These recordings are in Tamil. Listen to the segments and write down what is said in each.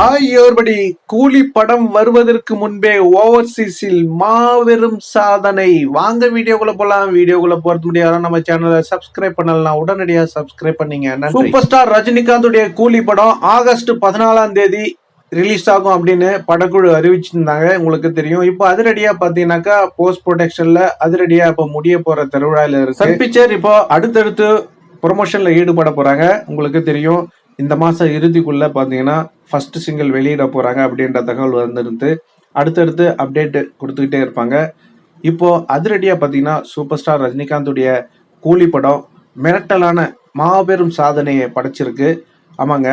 ஹாய் கூலி படம் வருவதற்கு முன்பே ஓவர்சீஸில் மாபெரும் சாதனை. வாங்க வீடியோக்குள்ள போலாம். வீடியோக்குள்ள போறது முடியாது? நம்ம சேனலை சப்ஸ்கிரைப் பண்ணலாம் உடனடியாக சப்ஸ்கிரைப் பண்ணீங்க. சூப்பர் ஸ்டார் ரஜினிகாந்துடைய கூலி படம் ஆகஸ்ட் பதினாலாம் தேதி ரிலீஸ் ஆகும் அப்படின்னு படக்குழு அறிவிச்சிருந்தாங்க. உங்களுக்கு தெரியும். இப்போ அதிரடியா பாத்தீங்கன்னாக்கா போஸ்ட் ப்ரொடக்ஷன்ல அதிரடியா இப்போ முடிய போற திருவிழால இருக்கு. சன் பிக்சர் இப்போ அடுத்தடுத்து ப்ரொமோஷன்ல ஈடுபட போறாங்க. உங்களுக்கு தெரியும். இந்த மாசம் இறுதிக்குள்ள பாத்தீங்கன்னா ஃபர்ஸ்ட் சிங்கிள் வெளியிட போகிறாங்க அப்படின்ற தகவல் வந்திருந்து அடுத்தடுத்து அப்டேட் கொடுத்துக்கிட்டே இருப்பாங்க. இப்போது அதிரடியாக பார்த்தீங்கன்னா சூப்பர் ஸ்டார் ரஜினிகாந்துடைய கூலி படம் மிரட்டலான மாபெரும் சாதனையை படைச்சிருக்கு. ஆமாங்க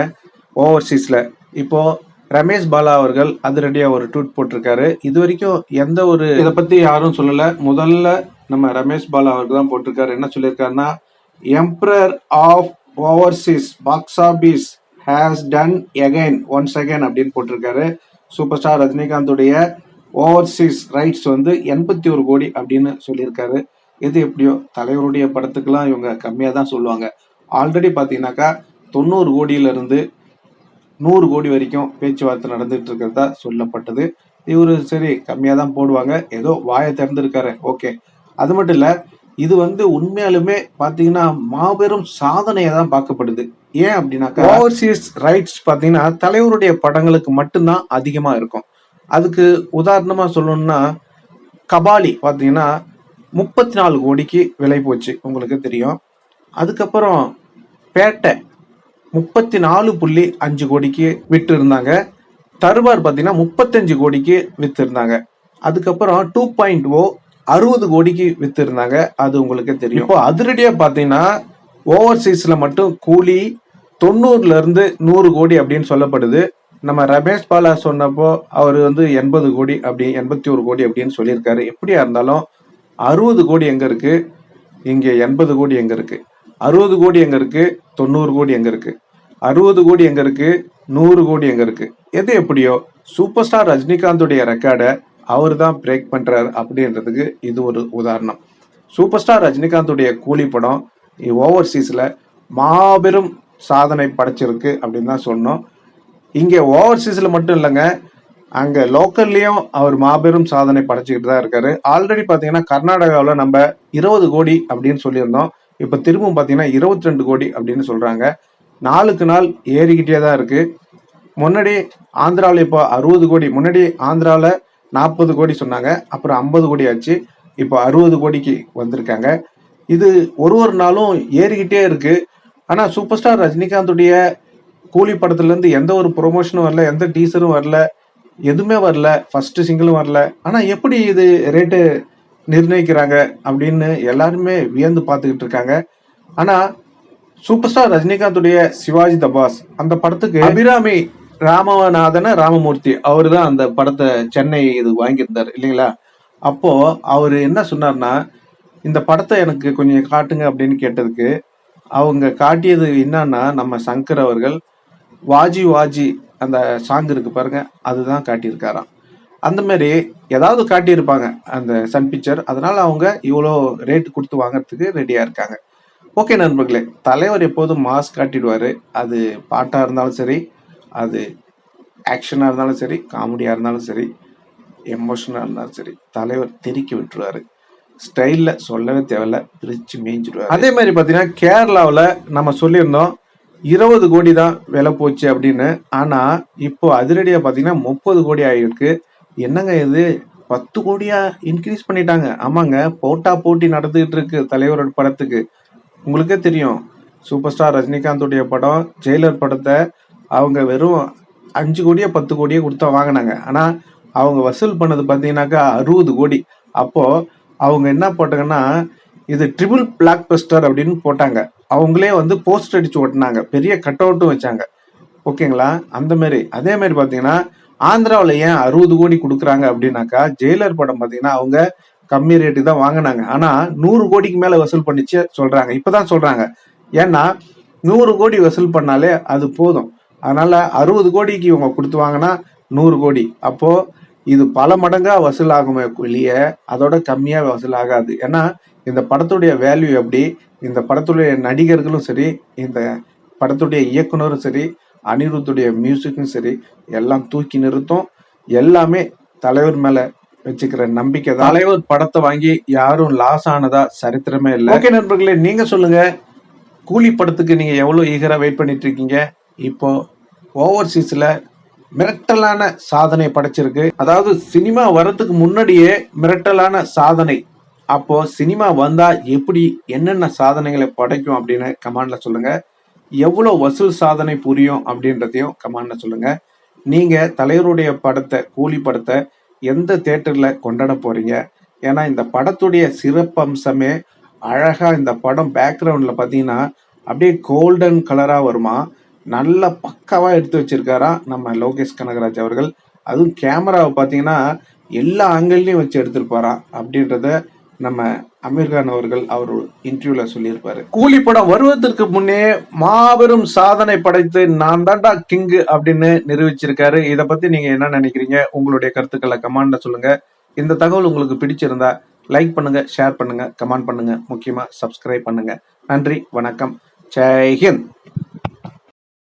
ஓவர்சீஸில் இப்போது ரமேஷ் பாலா அவர்கள் அதிரடியாக ஒரு ட்வீட் போட்டிருக்காரு. இது வரைக்கும் எந்த ஒரு இதை பற்றி யாரும் சொல்லலை. முதல்ல நம்ம ரமேஷ் பாலா அவர்கள் தான் போட்டிருக்காரு. என்ன சொல்லியிருக்காருன்னா emperor of overseas box office has done again once again அப்படின்னு போட்டிருக்காரு. சூப்பர் ஸ்டார் ரஜினிகாந்துடைய ஓவர்சீஸ் ரைட்ஸ் வந்து எண்பத்தி ஒரு கோடி அப்படின்னு சொல்லியிருக்காரு. எது எப்படியோ தலைவருடைய படத்துக்கெல்லாம் இவங்க கம்மியாக தான் சொல்லுவாங்க. ஆல்ரெடி பார்த்தீங்கன்னாக்கா தொண்ணூறு கோடியிலிருந்து நூறு கோடி வரைக்கும் பேச்சுவார்த்தை நடந்துட்டு இருக்கிறதா சொல்லப்பட்டது. இவர் சரி கம்மியாக தான் போடுவாங்க. ஏதோ வாயை திறந்துருக்காரு. ஓகே அது மட்டும் இல்லை இது வந்து உண்மையாலுமே பார்த்தீங்கன்னா மாபெரும் சாதனையை தான் பார்க்கப்படுது. ஏன் அப்படின்னாக்கா ஓவர்சீஸ் ரைட்ஸ் பார்த்தீங்கன்னா தலைவருடைய படங்களுக்கு மட்டும்தான் அதிகமாக இருக்கும். அதுக்கு உதாரணமாக சொல்லணும்னா கபாலி பார்த்தீங்கன்னா முப்பத்தி நாலு கோடிக்கு விலை போச்சு உங்களுக்கு தெரியும். அதுக்கப்புறம் பேட்டை முப்பத்தி நாலு புள்ளி அஞ்சு கோடிக்கு விட்டு இருந்தாங்க தருவார் பார்த்தீங்கன்னா முப்பத்தஞ்சு கோடிக்கு வித்து இருந்தாங்க அதுக்கப்புறம் டூ பாயிண்ட் ஓ அறுபது கோடிக்கு வித்து இருந்தாங்க அது உங்களுக்கு தெரியும். இப்போ அதிரடியா பாத்தீங்கன்னா ஓவர்சீஸ்ல மட்டும் கூலி தொண்ணூறுல இருந்து நூறு கோடி அப்படின்னு சொல்லப்படுது. நம்ம ரமேஷ் பாலா சொன்னப்போ அவர் வந்து எண்பது கோடி அப்படி எண்பத்தி ஒரு கோடி அப்படின்னு சொல்லியிருக்காரு. எப்படியா இருந்தாலும் அறுபது கோடி எங்க இருக்கு? இங்க எண்பது கோடி எங்க இருக்கு? அறுபது கோடி எங்க இருக்கு? தொண்ணூறு கோடி எங்க இருக்கு? அறுபது கோடி எங்க இருக்கு? நூறு கோடி எங்க இருக்கு? எது எப்படியோ சூப்பர் ஸ்டார் ரஜினிகாந்துடைய ரெக்கார்டை அவர் தான் பிரேக் பண்றாரு அப்படின்றதுக்கு இது ஒரு உதாரணம். சூப்பர் ஸ்டார் ரஜினிகாந்துடைய கூலி படம் ஓவர்சீஸில் மாபெரும் சாதனை படைச்சிருக்கு அப்படின்னு தான் சொன்னோம். இங்கே ஓவர்சீஸில் மட்டும் இல்லைங்க அங்கே லோக்கல்லையும் அவர் மாபெரும் சாதனை படைச்சிக்கிட்டு தான் இருக்காரு. ஆல்ரெடி பார்த்தீங்கன்னா கர்நாடகாவில் நம்ம இருபது கோடி அப்படின்னு சொல்லியிருந்தோம். இப்போ திரும்பவும் பார்த்தீங்கன்னா இருபத்தி ரெண்டு கோடி அப்படின்னு சொல்கிறாங்க நாளுக்கு நாள் ஏறிக்கிட்டே தான் இருக்குது முன்னாடி ஆந்திராவில் இப்போ அறுபது கோடி முன்னாடி ஆந்திராவில் நாற்பது கோடி சொன்னாங்க அப்புறம் ஐம்பது கோடி ஆச்சு. இப்போ அறுபது கோடிக்கு வந்திருக்காங்க. இது ஒரு ஒரு நாளும் ஏறிக்கிட்டே இருக்கு. ஆனால் சூப்பர் ஸ்டார் ரஜினிகாந்துடைய கூலி படத்துலேருந்து எந்த ஒரு ப்ரொமோஷனும் வரல எந்த டீசரும் வரல எதுவுமே வரல. ஃபர்ஸ்ட் சிங்கிளும் வரல. ஆனால் எப்படி இது ரேட்டு நிர்ணயிக்கிறாங்க அப்படின்னு எல்லாருமே வியந்து பார்த்துக்கிட்டு இருக்காங்க. ஆனால் சூப்பர் ஸ்டார் ரஜினிகாந்துடைய சிவாஜி தபாஸ் அந்த படத்துக்கு அபிராமி ராமநாதன ராமமூர்த்தி அவரு தான் அந்த படத்தை சென்னை இது வாங்கியிருந்தார் இல்லைங்களா? அப்போ அவர் என்ன சொன்னார்னா இந்த படத்தை எனக்கு கொஞ்சம் காட்டுங்க அப்படின்னு கேட்டதுக்கு அவங்க காட்டியது என்னன்னா நம்ம சங்கர் அவர்கள் வாஜி வாஜி அந்த சாங் இருக்கு பாருங்க அதுதான் காட்டியிருக்காராம். அந்த மாதிரி ஏதாவது காட்டியிருப்பாங்க அந்த சன் பிக்சர் அதனால அவங்க இவ்வளோ ரேட் கொடுத்து வாங்குறதுக்கு ரெடியா இருக்காங்க. ஓகே நண்பர்களே தலைவர் எப்போதும் மாஸ்க் காட்டிடுவாரு அது பாட்டா இருந்தாலும் சரி அது ஆக்ஷனாக இருந்தாலும் சரி காமெடியாக இருந்தாலும் சரி எமோஷனாக இருந்தாலும் சரி தலைவர் தெறிக்க விட்டுருவாரு. ஸ்டைலில் சொல்லவே தேவையில்ல பிரித்து மேய்ஞ்சிடுவார். அதே மாதிரி பார்த்தீங்கன்னா கேரளாவில் நம்ம சொல்லியிருந்தோம் இருபது கோடி தான் விலை போச்சு அப்படின்னு. ஆனால் இப்போ அதிரடியாக பார்த்தீங்கன்னா முப்பது கோடி ஆகிருக்கு என்னங்க இது? பத்து கோடியா இன்க்ரீஸ் பண்ணிட்டாங்க. ஆமாங்க போட்டா போட்டி நடந்துகிட்டு இருக்கு தலைவரோட படத்துக்கு. உங்களுக்கே தெரியும் சூப்பர் ஸ்டார் ரஜினிகாந்துடைய படம் ஜெயிலர் படத்தை அவங்க வெறும் அஞ்சு கோடியோ பத்து கோடியோ கொடுத்தா வாங்கினாங்க. ஆனால் அவங்க வசூல் பண்ணது பார்த்தீங்கன்னாக்கா அறுபது கோடி. அப்போ அவங்க என்ன போட்டாங்கன்னா இது ட்ரிபிள் பிளாக் பஸ்டர் அப்படின்னு போட்டாங்க. அவங்களே வந்து போஸ்ட் அடிச்சு ஓட்டினாங்க. பெரிய கட் அவுட்டும் வச்சாங்க. ஓகேங்களா? அந்த மாதிரி. அதே மாதிரி பார்த்தீங்கன்னா ஆந்திராவில் ஏன் அறுபது கோடி கொடுக்குறாங்க அப்படின்னாக்கா ஜெயிலர் படம் பார்த்தீங்கன்னா அவங்க கம்மி ரேட்டுக்கு தான் வாங்கினாங்க. ஆனால் நூறு கோடிக்கு மேலே வசூல் பண்ணிச்சு இப்போ தான் சொல்கிறாங்க ஏன்னா நூறு கோடி வசூல் பண்ணாலே அது போதும். அதனால அறுபது கோடிக்கு இவங்க கொடுத்து வாங்கினா நூறு கோடி. அப்போ இது பல மடங்கா வசூல் ஆகுமே ஒழிய அதோட கம்மியா வசூல் ஆகாது ஏன்னா இந்த படத்துடைய வேல்யூ எப்படி இந்த படத்துடைய நடிகர்களும் சரி இந்த படத்துடைய இயக்குனரும் சரி அனிருத்துடைய மியூசிக்கும் சரி எல்லாம் தூக்கி நிறுத்தும். எல்லாமே தலைவர் மேல வச்சுக்கிற நம்பிக்கை தலைவர் படத்தை வாங்கி யாரும் லாஸ் ஆனதா சரித்திரமே இல்லை. ஓகே நண்பர்களே நீங்க சொல்லுங்க. கூலி படத்துக்கு நீங்க எவ்வளவு ஈகரா வெயிட் பண்ணிட்டு இருக்கீங்க? இப்போ ஓவர்சீஸ்ல மிரட்டலான சாதனை படைச்சிருக்கு. அதாவது சினிமா வரதுக்கு முன்னாடியே மிரட்டலான சாதனை. அப்போ சினிமா வந்தா எப்படி என்னென்ன சாதனைகளை படைக்கும் அப்படின்னு கமாண்ட்ல சொல்லுங்க. எவ்வளோ வசூல் சாதனை புரியும் அப்படின்றதையும் கமாண்ட்ல சொல்லுங்க. நீங்க தலைவருடைய படத்தை கூலி படத்தை எந்த தேட்டர்ல கொண்டாட போறீங்க? ஏன்னா இந்த படத்துடைய சிறப்பம்சமே அழகா இந்த படம் பேக்ரவுண்ட்ல பார்த்தீங்கன்னா அப்படியே கோல்டன் கலரா வருமா? நல்ல பக்காவா எடுத்து வச்சிருக்காராம் நம்ம லோகேஷ் கனகராஜ் அவர்கள். அதுவும் கேமராவை பார்த்தீங்கன்னா எல்லா ஆங்கிள்லையும் வச்சு எடுத்திருப்பாராம் அப்படின்றத நம்ம அமீர் கான் அவர்கள் அவர் இன்டர்வியூல சொல்லியிருப்பாரு. கூலி படம் வருவதற்கு முன்னே மாபெரும் சாதனை படைத்து நான் தான்டா கிங்கு அப்படின்னு நிரூபிச்சிருக்காரு. இதை பத்தி நீங்க என்ன நினைக்கிறீங்க? உங்களுடைய கருத்துக்களை கமெண்ட்ல சொல்லுங்க. இந்த தகவல் உங்களுக்கு பிடிச்சிருந்தா லைக் பண்ணுங்க ஷேர் பண்ணுங்க கமெண்ட் பண்ணுங்க. முக்கியமா சப்ஸ்கிரைப் பண்ணுங்க. நன்றி வணக்கம். ஜெய்ஹிந்த்